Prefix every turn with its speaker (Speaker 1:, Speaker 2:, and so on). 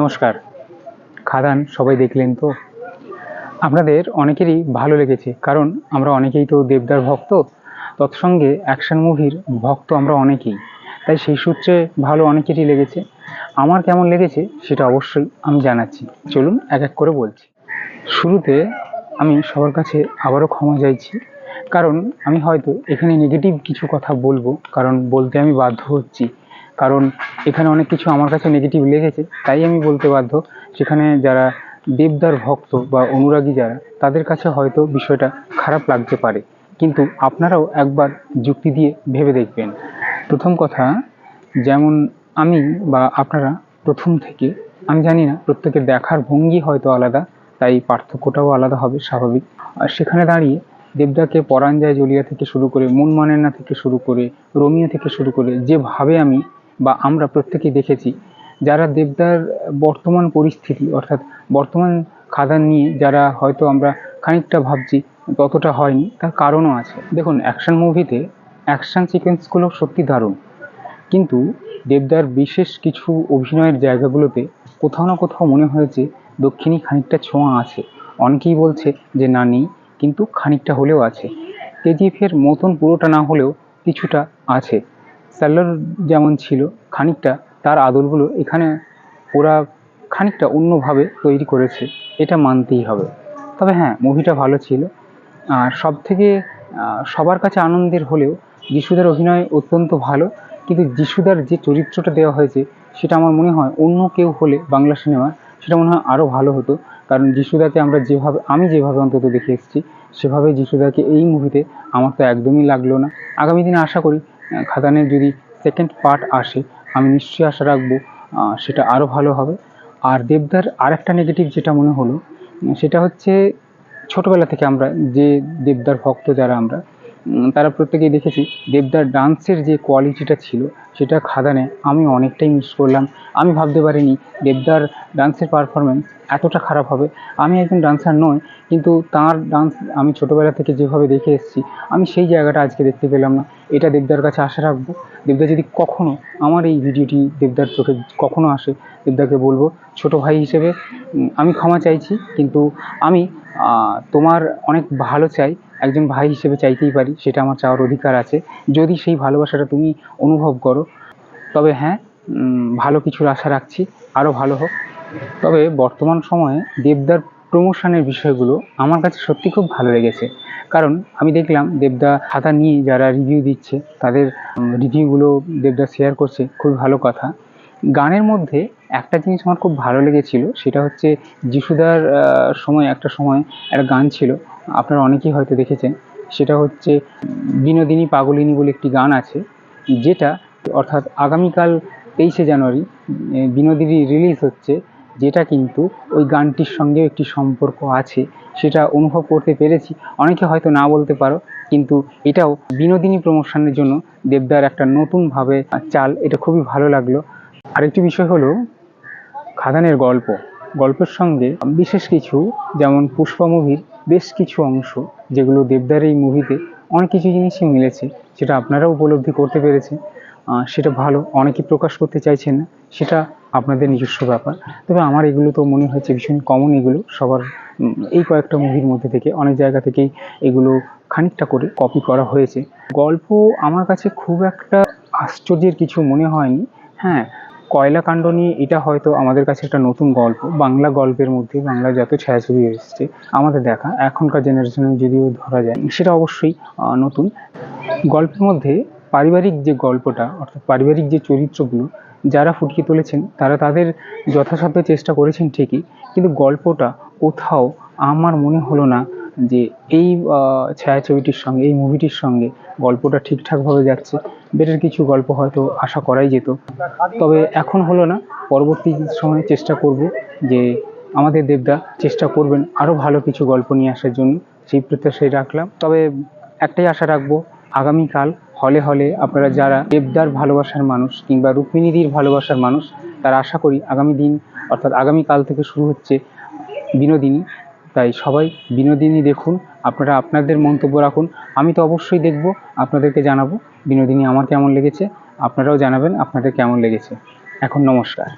Speaker 1: নমস্কার। খাদান, সবাই দেখলেন তো? আপনাদের অনেকেরই ভালো লেগেছে, কারণ আমরা অনেকেই তো দেবদার ভক্ত, তৎসঙ্গে অ্যাকশন মুভির ভক্ত আমরা অনেকেই। তাই সেই সূত্রে ভালো অনেকেরই লেগেছে। আমার কেমন লেগেছে সেটা অবশ্যই আমি জানাচ্ছি। চলুন এক এক করে বলছি। শুরুতে আমি সবার কাছে আবারও ক্ষমা চাইছি, কারণ আমি হয়তো এখানে নেগেটিভ কিছু কথা বলব, কারণ বলতে আমি বাধ্য হচ্ছি। কারণ এখানে অনেক কিছু আমার কাছে নেগেটিভ লেগেছে, তাই আমি বলতে বাধ্য। সেখানে যারা দেবদার ভক্ত বা অনুরাগী যারা, তাদের কাছে হয়তো বিষয়টা খারাপ লাগতে পারে। কিন্তু আপনারাও একবার যুক্তি দিয়ে ভেবে দেখবেন। প্রথম কথা, যেমন আমি বা আপনারা প্রথম থেকে, আমি জানি না, প্রত্যেকের দেখার ভঙ্গি হয়তো আলাদা, তাই পার্থক্যটাও আলাদা হবে, স্বাভাবিক। আর সেখানে দাঁড়িয়ে দেবদাকে পরাণ যায় জ্বলিয়া থেকে শুরু করে মন মানে না থেকে শুরু করে, রোমিও থেকে শুরু করে, যেভাবে আমি বা আমরা প্রত্যেকেই দেখেছি, যারা দেবদার বর্তমান পরিস্থিতি, অর্থাৎ বর্তমান খাদান নিয়ে যারা হয়তো আমরা খানিকটা ভাবছি, ততটা হয়নি, তার কারণও আছে। দেখুন অ্যাকশন মুভিতে অ্যাকশন সিকোয়েন্সগুলো সত্যি দারুণ, কিন্তু দেবদার বিশেষ কিছু অভিনয়ের জায়গাগুলোতে কোথাও না কোথাও মনে হয়েছে দক্ষিণী খানিকটা ছোঁয়া আছে। অনেকেই বলছে যে, না, নেই, কিন্তু খানিকটা হলেও আছে। কেজিএফের মতন পুরোটা না হলেও কিছুটা আছে। স্যালোর যেমন ছিল, খানিকটা তার আদলগুলো এখানে ওরা খানিকটা অন্যভাবে তৈরি করেছে, এটা মানতেই হবে। তবে হ্যাঁ মুভিটা ভালো ছিল। আর সব থেকে সবার কাছে আনন্দের হলেও যিশুদার অভিনয় অত্যন্ত ভালো, কিন্তু যিশুদার যে চরিত্রটা দেওয়া হয়েছে, সেটা আমার মনে হয় অন্য কেউ হলে বাংলা সিনেমার সেটা মনে হয় আরও ভালো হতো। কারণ যিশুদাকে আমরা যেভাবে, আমি যেভাবে অন্তত দেখে এসেছি, সেভাবে যিশুদাকে এই মুভিতে আমার তো একদমই লাগল না। আগামী দিনে আশা করি খাদানের যদি সেকেন্ড পার্ট আসে, আমি নিশ্চয়ই আশা রাখব সেটা আরও ভালো হবে। আর দেবদার আরেকটা নেগেটিভ যেটা মনে হলো, সেটা হচ্ছে ছোটোবেলা থেকে আমরা, যে দেবদার ভক্ত যারা আমরা তারা প্রত্যেকেই দেখেছি, দেবদার ডান্সের যে কোয়ালিটিটা ছিল, সেটা খাদানে আমি অনেকটাই মিস করলাম। আমি ভাবতে পারিনি দেবদার ডান্সের পারফরমেন্স এতটা খারাপ হবে। আমি একজন ডান্সার নই, কিন্তু তার ডান্স আমি ছোটোবেলা থেকে যেভাবে দেখে এসেছি, আমি সেই জায়গাটা আজকে দেখতে পেলাম না। এটা দেবদার কাছে আশা রাখব। দেবদা যদি কখনও আমার এই ভিডিওটি দেবদার চোখে কখনও আসে, দেবদাকে বলব, ছোট ভাই হিসেবে আমি ক্ষমা চাইছি, কিন্তু আমি তোমার অনেক ভালো চাই, একজন ভাই হিসেবে চাইতেই পারি, সেটা আমার চাওয়ার অধিকার আছে। যদি সেই ভালোবাসাটা তুমি অনুভব করো, তবে হ্যাঁ ভালো কিছুর আশা রাখছি আরও ভালো হোক। তবে বর্তমান সময়ে দেবদার প্রমোশনের বিষয়গুলো আমার কাছে সত্যি খুব ভালো লেগেছে। কারণ আমি দেখলাম দেবদা খাতা নিয়ে যারা রিভিউ দিচ্ছে, তাদের রিভিউগুলো দেবদা শেয়ার করছে, খুব ভালো কথা। গানের মধ্যে একটা জিনিস আমার খুব ভালো লেগেছিল, সেটা হচ্ছে যিশুদার সময়, একটা সময় একটা গান ছিল, আপনারা অনেকেই হয়তো দেখেছেন, সেটা হচ্ছে বিনোদিনী পাগলিনী বলে একটি গান আছে, যেটা অর্থাৎ আগামীকাল তেইশে জানুয়ারি বিনোদিনী রিলিজ হচ্ছে, যেটা কিন্তু ওই গানটির সঙ্গেও একটি সম্পর্ক আছে, সেটা অনুভব করতে পেরেছি। অনেকে হয়তো না বলতে পারো, কিন্তু এটাও বিনোদিনী প্রমোশনের জন্য দেবদার একটা নতুনভাবে চাল, এটা খুবই ভালো লাগল। আরেকটি বিষয় হলো খাদানের গল্প গল্পের সঙ্গে বিশেষ কিছু যেমন পুষ্পা মুভির বেশ কিছু অংশ যেগুলো দেবদার এই মুভিতে অনেক কিছু জিনিসই মিলেছে সেটা আপনারাও উপলব্ধি করতে পেরেছেন। আহ, সেটা ভালো অনেকেই প্রকাশ করতে চাইছেন না সেটা আপনাদের নিজস্ব ব্যাপার। তবে আমার এগুলো তো মনে হয়েছে ভীষণ কমন এগুলো সবার এই কয়েকটা মুভির মধ্যে থেকে অনেক জায়গা থেকেই এগুলো খানিকটা করে কপি করা হয়েছে। গল্প আমার কাছে খুব একটা আশ্চর্যের কিছু মনে হয়নি। হ্যাঁ কয়লা কাণ্ড নিয়ে এটা হয়তো আমাদের কাছে একটা নতুন গল্প। বাংলা গল্পের মধ্যে বাংলা যত ছায়াছবি এসেছে, আমাদের দেখা, এখনকার জেনারেশনে যদিও ধরা যায়, সেটা অবশ্যই নতুন। গল্পের মধ্যে পারিবারিক যে গল্পটা, অর্থাৎ পারিবারিক যে চরিত্রগুলো, যারা ফুটিয়ে তুলেছেন, তারা তাদের যথাসাধ্য চেষ্টা করেছেন ঠিকই, কিন্তু গল্পটা কোথাও আমার মনে হলো না যে এই ছায়াছবিটির সঙ্গে, এই মুভিটির সঙ্গে গল্পটা ঠিকঠাকভাবে যাচ্ছে। বেটার কিছু গল্প হয়তো আশা করাই যেত। তবে এখন হলো না, পরবর্তী সময়ে চেষ্টা করব যে আমাদের দেবদা চেষ্টা করবেন আরও ভালো কিছু গল্প নিয়ে আসার জন্য। সেই প্রত্যাশাই রাখলাম। তবে একটাই আশা রাখব, আগামীকাল হলে হলে আপনারা যারা দেবদার ভালোবাসার মানুষ কিংবা রুক্মিণীদির ভালোবাসার মানুষ, তারা আশা করি আগামী দিন, অর্থাৎ আগামীকাল থেকে শুরু হচ্ছে বিনোদিনী। তাই সবাই বিনোদিনী দেখুন আপনারা আপনাদের মন্তব্য রাখুন। আমি তো অবশ্যই দেখব, আপনাদেরকে জানাব, বিনোদিনী আমার কেমন লেগেছে, আপনারাও জানাবেন আপনাদের কেমন লেগেছে। এখন নমস্কার।